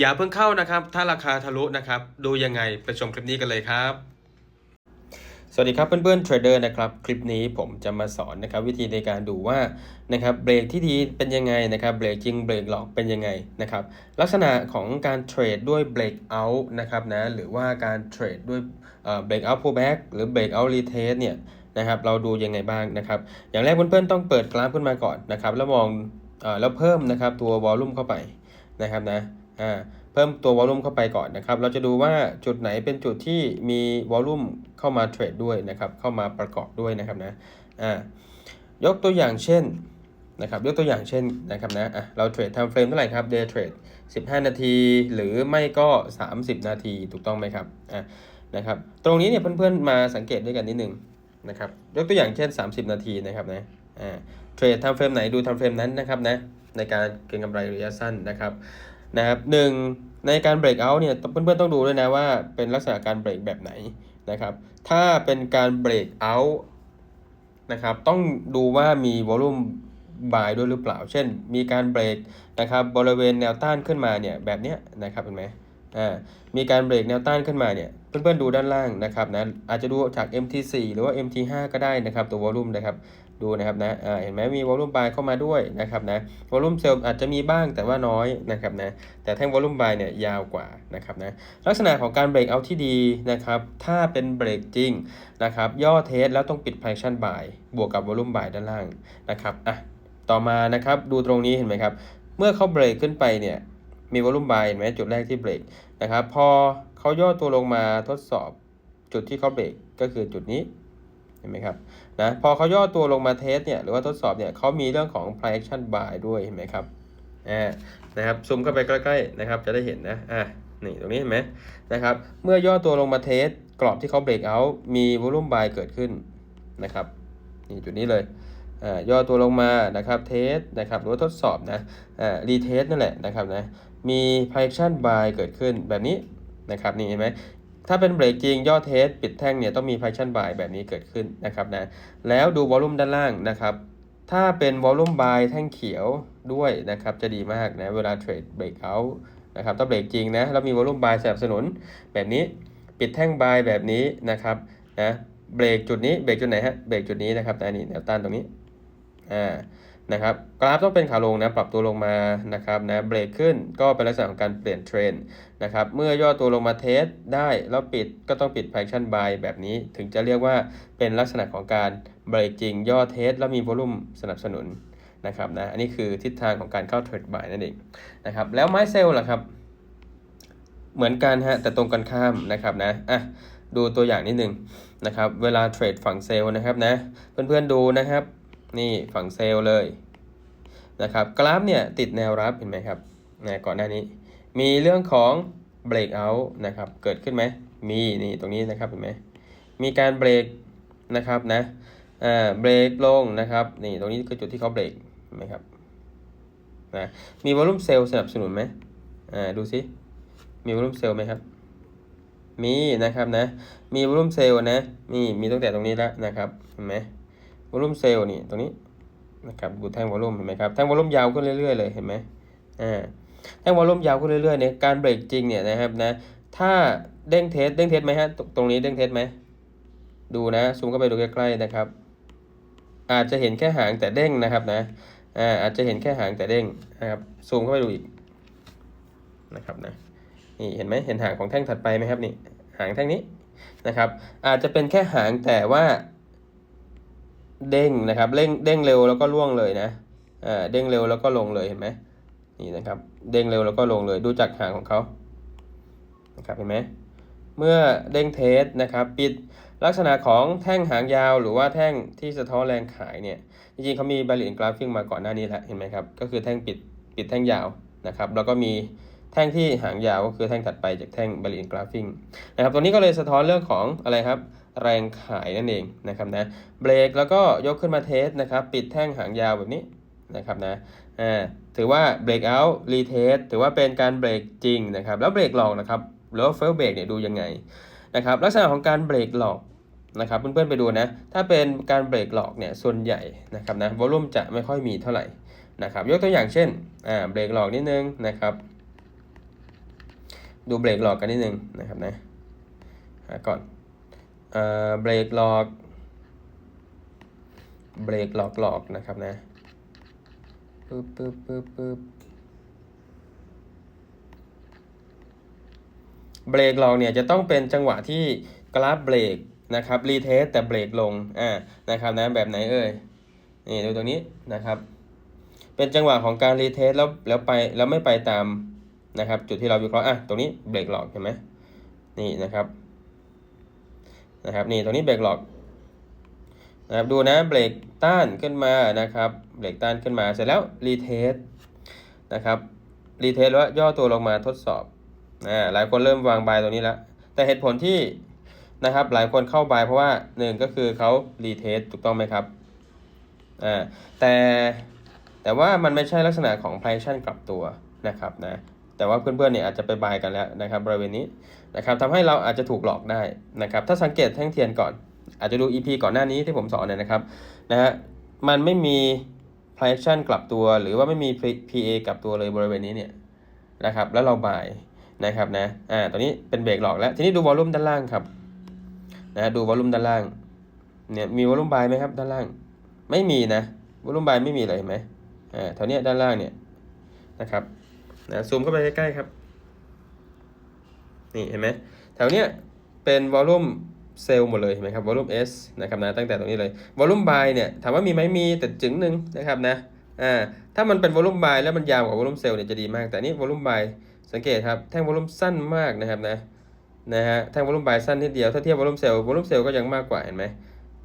อย่าเพิ่งเข้านะครับ ถ้าราคาทะลุนะครับ ดูยังไงไปชมคลิปนี้กันเลยครับ สวัสดีครับเพื่อนๆเทรดเดอร์นะครับ คลิปนี้ผมจะมาสอนนะครับ วิธีในการดูว่านะครับเบรกที่ดีเป็นยังไงนะครับเบรกจริงเบรกหลอกเป็นยังไงนะครับ ลักษณะของการเทรดด้วยเบรกเอาท์นะครับนะหรือว่าการเทรดด้วยเบรกเอาท์ pullback หรือเบรกเอาท์ retest เนี่ยนะครับเราดูยังไงบ้างนะครับ อย่างแรกเพื่อนๆต้องเปิดกราฟขึ้นมาก่อนนะครับ แล้วมองอแล้วเพิ่มนะครับตัววอลลุ่มเข้าไปนะครับนะ อ่าเพิ่มตัววอลลุ่มเข้าไปก่อนนะครับ เราจะดูว่าจุดไหนเป็นจุดที่มีวอลลุ่มเข้ามาเทรดด้วยนะครับ เข้ามาประกอบด้วยนะครับนะอ่ายกตัวอย่างเช่นนะครับ ยกตัวอย่างเช่นนะครับนะอะเราเทรดทำเฟรมเท่าไหร่ครับ day trade 15 นาที หรือไม่ก็ 30 นาทีถูกต้องไหมครับอะนะครับ ตรงนี้เนี่ยเพื่อนๆมาสังเกตด้วยกันนิดนึงนะครับ ยกตัวอย่างเช่น 30 นาทีนะครับนะอ่าเทรดทำเฟรมไหนดูทำเฟรมนั้นนะครับนะในการเก็งกำไรระยะสั้นนะครับ นะครับหนึ่งในการเบรกเอาท์เนี่ยเพื่อนๆต้องดูด้วยนะว่าเป็นลักษณะการเบรกแบบไหนนะครับ ถ้าเป็นการเบรกเอาท์นะครับต้องดูว่ามีวอลุ่มบายด้วยหรือเปล่า เช่น มีการเบรกนะครับบริเวณแนวต้านขึ้นมาเนี่ยแบบเนี้ยนะครับเห็นไหมอ่ามีการเบรกแนวต้านขึ้นมาเนี่ยเพื่อนๆดูด้านล่างนะครับนะอาจจะดูจาก MT4 หรือว่า MT5 ก็ได้นะครับตัววอลุ่มนะครับ ดูนะครับนะอ่าเห็นไหมมีวอลลุ่มบายเข้ามาด้วยนะครับนะวอลลุ่มเซลล์อาจจะมีบ้างแต่ว่าน้อยนะครับนะแต่แท่งวอลลุ่มบายเนี่ยยาวกว่านะครับนะลักษณะของการเบรกเอาที่ดีนะครับถ้าเป็นเบรกจริงนะครับย่อเทสแล้วต้องปิด position buy บวกกับวอลลุ่มบายด้านล่างนะครับอะต่อมานะครับดูตรงนี้เห็นไหมครับเมื่อเขาเบรกขึ้นไปเนี่ยมีวอลลุ่มบายเห็นไหมจุดแรกที่เบรกนะครับพอเขาย่อตัวลงมาทดสอบจุดที่เขาเบรกก็คือจุดนี้ ห็นไหมครับนะพอเขาย่อตัวลงมาเทสเนี่ยหรือว่าทดสอบเนี่ยเขามีเรื่องของ price action buy ด้วยเห็นไหมครับอ่านะครับซูมเข้าไปใกล้ๆนะครับจะได้เห็นนะอ่านี่ตรงนี้เห็นไหมนะครับเมื่อย่อตัวลงมาเทสกรอบที่เขาเบรกเอาท์มี volume buy เกิดขึ้นนะครับนี่จุดนี้เลยอ่าย่อตัวลงมานะครับเทสนะครับหรือว่าทดสอบนะอ่ารีเทสนั่นแหละนะครับนะมี price action buy เกิดขึ้นแบบนี้นะครับนี่เห็นไหม ถ้าเป็นเบรกจริงยอดเทสปิดแท่งเนี่ยต้องมีไพชั่นบายแบบนี้เกิดขึ้นนะครับนะแล้วดูวอลลุ่มด้านล่างนะครับถ้าเป็นวอลลุ่มบายแท่งเขียวด้วยนะครับจะดีมากนะเวลาเทรดเบรกเอาท์นะครับถ้าเบรกจริงนะแล้วมีวอลลุ่มบายสนับสนุนแบบนี้ปิดแท่งบายแบบนี้นะครับนะเบรกจุดนี้เบรกจุดไหนฮะเบรกจุดนี้นะครับนะนี่แนวต้านตรงนี้อ่า นะครับกราฟต้องเป็นขาลงนะปรับตัวลงมานะครับนะเบรกขึ้นก็เป็นลักษณะของการเปลี่ยนเทรนด์นะครับเมื่อย่อตัวลงมาเทสได้แล้วปิดก็ต้องปิด Action Buy แบบนี้ถึงจะเรียกว่าเป็นลักษณะของการเบรกจริง ย่อเทสแล้วมีวอลุ่มสนับสนุนนะครับนะอันนี้คือทิศทางของการเข้าเทรดบายนั่นเองนะครับแล้วไม้เซลล์ล่ะครับ เหมือนกันฮะแต่ตรงกันข้ามนะครับนะอะดูตัวอย่างนิดนึงนะครับเวลาเทรดฝั่งเซลล์นะครับนะเพื่อนๆดูนะครับ นี่ฝั่งเซลล์เลยนะครับกราฟเนี่ยติดแนวรับเห็นไหมครับนะก่อนหน้านี้ มีเรื่องของ breakout นะครับเกิดขึ้นไหมมีนี่ตรงนี้นะครับเห็นไหมมีการเบรกนะครับนะอ่าเบรกลงนะครับนี่ตรงนี้คือจุดที่เขาเบรกเห็นไหมครับนะมีวอลุ่มเซลล์สนับสนุนไหมอ่าดูสิมีวอลุ่มเซลล์ไหมครับมีนะครับนะมีวอลุ่มเซลล์นะนี่มีตั้งแต่ตรงนี้แล้วนะครับเห็นไหม วอลุ่มเซลล์นี่ตรงนี้นะครับดูแท่งวอลุ่มเห็นไหมครับแท่งวอลุ่มยาวขึ้นเรื่อยๆเลยเห็นไหมอ่าแท่งวอลลุ่มยาวขึ้นเรื่อยๆเนี่ยการเบรกจริงเนี่ยนะครับนะถ้าเด้งเทสเด้งเทสไหมฮะตรงนี้เด้งเทสไหมดูนะซูมเข้าไปดูใกล้ๆนะครับ อาจจะเห็นแค่หางแต่เด้งนะครับนะอ่าอาจจะเห็นแค่หางแต่เด้งนะครับซูมเข้าไปดูอีกนะครับนะนี่เห็นไหมเห็นหางของแท่งถัดไปไหมครับนี่หางแท่งนี้นะครับ อาจจะเป็นแค่หางแต่ว่า เด้งนะครับเด้งเด้งเร็วแล้วก็ล่วงเลยนะอ่าเด้งเร็วแล้วก็ลงเลยเห็นไหมนี่นะครับ เด้งเร็วแล้วก็ลงเลยดูจากหางของเขานะครับเห็นไหมเมื่อเด้งเทสนะครับปิดลักษณะของแท่งหางยาวหรือว่าแท่งที่สะท้อนแรงขายเนี่ยจริงๆเขามีบาลีนกราฟิงมาก่อนหน้านี้แล้วเห็นไหมครับก็คือแท่งปิดปิดแท่งยาวนะครับแล้วก็มีแท่งที่หางยาวก็คือแท่งถัดไปจากแท่งบาลีนกราฟิงนะครับตัวนี้ก็เลยสะท้อนเรื่องของอะไรครับ แรงขายนั่นเองนะครับนะเบรกแล้วก็ยกขึ้นมาเทสนะครับ ปิดแท่งหางยาวแบบนี้นะครับนะอ่าถือว่า breakout retest ถือว่าเป็นการเบรกจริงนะครับ แล้วเบรกหลอกนะครับหรือว่า fail break เนี่ยดูยังไงนะครับลักษณะของการเบรกหลอกนะครับเพื่อนๆไปดูนะถ้าเป็นการเบรกหลอกเนี่ยส่วนใหญ่นะครับนะวอลุ่มจะไม่ค่อยมีเท่าไหร่นะครับยกตัวอย่างเช่นอ่าเบรกหลอกนิดนึงนะครับดูเบรกหลอกกันนิดนึงนะครับนะหาก่อน เอ่อเบรกหลอกเบรกหลอกหลอกนะครับนะปึ๊บปึ๊บปึ๊บปึ๊บเบรกหลอกเนี่ยจะต้องเป็นจังหวะที่กราฟเบรกนะครับรีเทสแต่เบรกลงอ่านะครับนะแบบไหนเอ่ยนี่ดูตรงนี้นะครับ เป็นจังหวะของการรีเทสแล้วแล้วไปแล้วไม่ไปตามนะครับ จุดที่เราวิเคราะห์อะตรงนี้เบรกหลอกเห็นไหมนี่นะครับ นะครับนี่ตรงนี้เบรกหลอกนะครับดูนะเบรกต้านขึ้นมานะครับเบรกต้านขึ้นมาเสร็จแล้วรีเทสนะครับรีเทสแล้วย่อตัวลงมาทดสอบอ่าหลายคนเริ่มวางบายตรงนี้แล้วแต่เหตุผลที่นะครับหลายคนเข้าบายเพราะว่าหนึ่งก็คือเขารีเทสถูกต้องไหมครับอ่าแต่แต่ว่ามันไม่ใช่ลักษณะของ price action กลับตัวนะครับนะ แต่ว่าเพื่อนๆเนี่ยอาจจะไปบายกันแล้วนะครับบริเวณนี้นะครับทำให้เราอาจจะถูกหลอกได้นะครับ ถ้าสังเกตแท่งเทียนก่อน อาจจะดู EP ก่อนหน้านี้ที่ผมสอนเนี่ยนะครับนะฮะมันไม่มี price action กลับตัวหรือว่าไม่มี PA กลับตัวเลยบริเวณนี้เนี่ยนะครับ แล้วเราบายนะครับนะอ่าตัวนี้เป็นเบรกหลอกแล้วทีนี้ดูวอลลุ่มด้านล่างครับนะดูวอลลุ่มด้านล่างเนี่ยมีวอลลุ่มบายไหมครับด้านล่าง ไม่มีนะวอลลุ่มบายไม่มีเลยเห็นไหมอ่าแถวเนี้ยด้านล่างเนี่ยนะครับ นะซูมเข้าไปใกล้ๆครับ นี่เห็นไหมแถวเนี้ยเป็นวอลลุ่มเซลล์หมดเลยเห็นไหมครับวอลลุ่ม S นะครับนะตั้งแต่ตรงนี้เลยวอลลุ่มบายเนี่ยถามว่ามีไหมมีแต่จึงหนึ่งนะครับนะอ่าถ้ามันเป็นวอลลุ่มบายแล้วมันยาวกว่าวอลลุ่มเซลล์เนี่ยจะดีมาก แต่นี่วอลลุ่มบายสังเกตครับแท่งวอลลุ่มสั้นมากนะครับนะนะฮะแท่งวอลลุ่มบายสั้นนิดเดียวถ้าเทียบวอลลุ่มเซลล์วอลลุ่มเซลล์ก็ยังมากกว่าเห็นไหม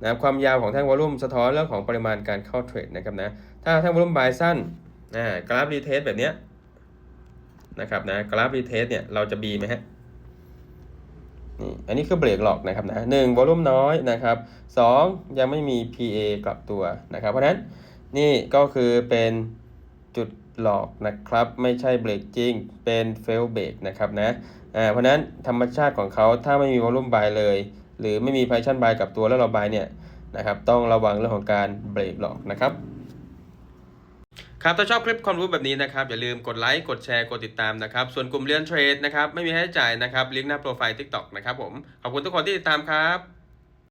นะครับความยาวของแท่งวอลลุ่มสะท้อนเรื่องของปริมาณการเข้าเทรดนะครับนะถ้าแท่งวอลลุ่มบายสั้นอ่ากราฟรีเทสแบบเนี้ย นะครับนะกราฟรีเทสเนี่ยเราจะบีไหมฮะนี่อันนี้คือเบรกหลอกนะครับนะหนึ่งวอลลุ่มน้อยนะครับสองยังไม่มี PA กลับตัวนะครับ เพราะฉะนั้นนี่ก็คือเป็นจุดหลอกนะครับ ไม่ใช่เบรกจริง เป็นเฟลเบรกนะครับนะอ่าเพราะนั้นธรรมชาติของเขาถ้าไม่มีวอลลุ่มบายเลย หรือไม่มีไพชั่นบายกลับตัวแล้วเราบายเนี่ยนะครับต้องระวังเรื่องของการเบรกหลอกนะครับ ครับถ้าชอบคลิปความรู้แบบนี้นะครับ อย่าลืมกดไลค์กดแชร์กดติดตามนะครับ ส่วนกลุ่มเรียนเทรดนะครับ ไม่มีค่าใช้จ่ายนะครับลิงก์หน้าโปรไฟล์ TikTok นะครับผม ขอบคุณทุกคนที่ติดตามครับ